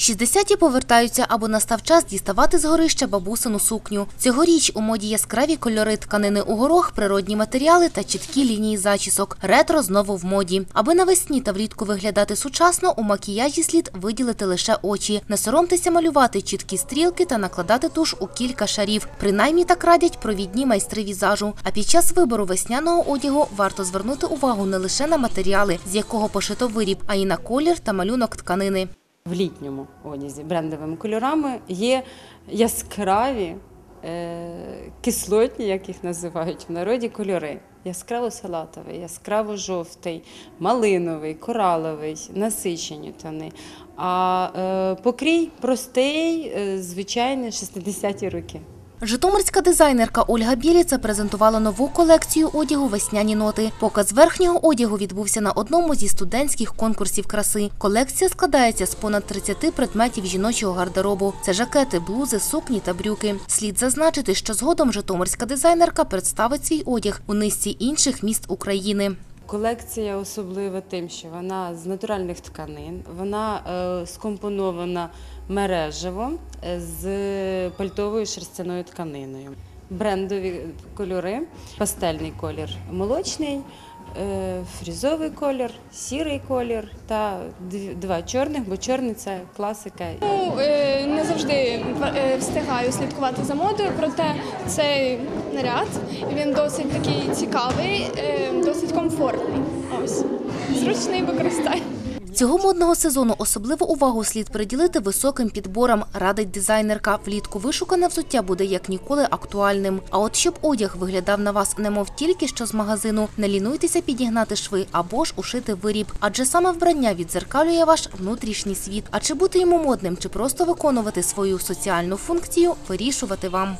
Шістдесяті повертаються або настав час діставати з горища бабусину сукню. Цьогоріч у моді яскраві кольори тканини у горох, природні матеріали та чіткі лінії зачісок. Ретро знову в моді. Аби навесні та влітку виглядати сучасно, у макіяжі слід виділити лише очі. Не соромтеся малювати чіткі стрілки та накладати туш у кілька шарів. Принаймні так радять провідні майстри візажу. А під час вибору весняного одягу варто звернути увагу не лише на матеріали, з якого пошито виріб, а й на колір та малюнок тканини. В літньому одязі брендовими кольорами є яскраві е, кислотні, як їх називають в народі, кольори. Яскраво-салатовий, яскраво-жовтий, малиновий, кораловий, насичені тони. А е, покрій простий, е, звичайний 60-ті роки. Житомирська дизайнерка Ольга Біліца презентувала нову колекцію одягу Весняні ноти. Показ верхнього одягу відбувся на одному зі студентських конкурсів краси. Колекція складається з понад 30 предметів жіночого гардеробу. Це жакети, блузи, сукні та брюки. Слід зазначити, що згодом житомирська дизайнерка представить свій одяг у низці інших міст України. Колекція особлива тим, що вона з натуральних тканин, вона е, скомпонована мережево е, з пальтовою шерстяною тканиною. Брендові кольори, пастельний колір молочний, фрізовий колір, сірий колір та два чорних, бо чорний це класика. Ну, е, не завжди е, встигаю слідкувати за модою, проте цей наряд він досить такий цікавий, е, досить комфортний. Ось зручний використання. Цього модного сезону особливу увагу слід приділити високим підборам, радить дизайнерка. Влітку вишукане взуття буде як ніколи актуальним. А от щоб одяг виглядав на вас немов тільки що з магазину, не лінуйтеся підігнати шви або ж ушити виріб. Адже саме вбрання відзеркалює ваш внутрішній світ. А чи бути йому модним, чи просто виконувати свою соціальну функцію, вирішувати вам.